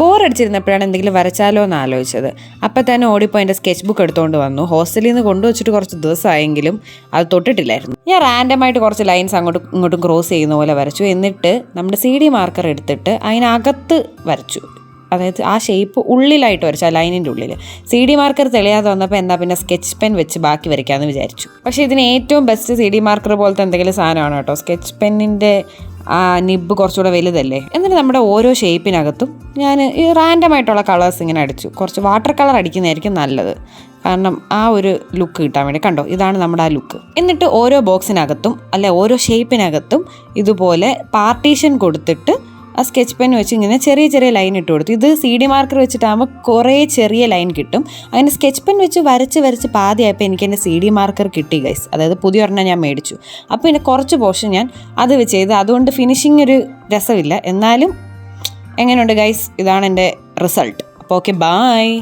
Bore അടിച്ചിരുന്നപ്പോഴാണ് എന്തെങ്കിലും വരച്ചാലോ എന്ന് ആലോചിച്ചത്. അപ്പം തന്നെ ഓടിപ്പോയി എന്റെ സ്കെച്ച് ബുക്ക് എടുത്തുകൊണ്ട് വന്നു. ഹോസ്റ്റലിൽ നിന്ന് കൊണ്ടുവച്ചിട്ട് കുറച്ച് ദിവസമായെങ്കിലും അത് തൊട്ടിട്ടില്ലായിരുന്നു. ഞാൻ റാൻഡമായിട്ട് കുറച്ച് ലൈൻസ് അങ്ങോട്ടും ഇങ്ങോട്ടും ക്രോസ് ചെയ്യുന്ന പോലെ വരച്ചു. എന്നിട്ട് നമ്മുടെ സി ഡി മാർക്കർ എടുത്തിട്ട് അതിനകത്ത് വരച്ചു. അതായത് ആ ഷേപ്പ് ഉള്ളിലായിട്ട് വരച്ചു ആ ലൈനിന്റെ ഉള്ളിൽ. സി ഡി മാർക്കർ തെളിയാതെ വന്നപ്പോൾ എന്താ പിന്നെ സ്കെച്ച് പെൻ വെച്ച് ബാക്കി വരയ്ക്കാമെന്ന് വിചാരിച്ചു. പക്ഷേ ഇതിന് ഏറ്റവും ബെസ്റ്റ് സി ഡി മാർക്കർ പോലത്തെ എന്തെങ്കിലും സാധനമാണ് കേട്ടോ. സ്കെച്ച് പെന്നിന്റെ നിബ് കുറച്ചുകൂടെ വലുതല്ലേ? എന്നിട്ട് നമ്മുടെ ഓരോ ഷേപ്പിനകത്തും ഞാൻ ഈ റാൻഡം ആയിട്ടുള്ള കളേഴ്സ് ഇങ്ങനെ അടിച്ചു. കുറച്ച് വാട്ടർ കളർ അടിക്കുന്നതായിരിക്കും നല്ലത്. കാരണം ആ ഒരു ലുക്ക് കിട്ടാൻ വേണ്ടി. കണ്ടോ? ഇതാണ് നമ്മുടെ ആ ലുക്ക് എന്നിട്ട് ഓരോ ബോക്സിനകത്തും അല്ലെ ഓരോ ഷേപ്പിനകത്തും ഇതുപോലെ പാർട്ടീഷൻ കൊടുത്തിട്ട് ആ സ്കെച്ച് പെൻ വെച്ച് ഇങ്ങനെ ചെറിയ ചെറിയ ലൈൻ ഇട്ട് കൊടുത്തു. ഇത് സി ഡി മാർക്കർ വെച്ചിട്ടാകുമ്പോൾ കുറേ ചെറിയ ലൈൻ കിട്ടും. അങ്ങനെ സ്കെച്ച് പെൻ വെച്ച് വരച്ച് വരച്ച് പാതിയായപ്പോൾ എനിക്ക് എന്റെ സി ഡി മാർക്കർ കിട്ടി ഗൈസ് അതായത് പുതിയ ഒരെണ്ണം ഞാൻ മേടിച്ചു. അപ്പോൾ പിന്നെ കുറച്ച് പോർഷൻ ഞാൻ അത് ചെയ്ത് അതുകൊണ്ട് ഫിനിഷിങ് ഒരു രസമില്ല. എന്നാലും എങ്ങനെയുണ്ട് ഗൈസ് ഇതാണ് എന്റെ റിസൾട്ട് അപ്പോൾ ഓക്കെ ബായ്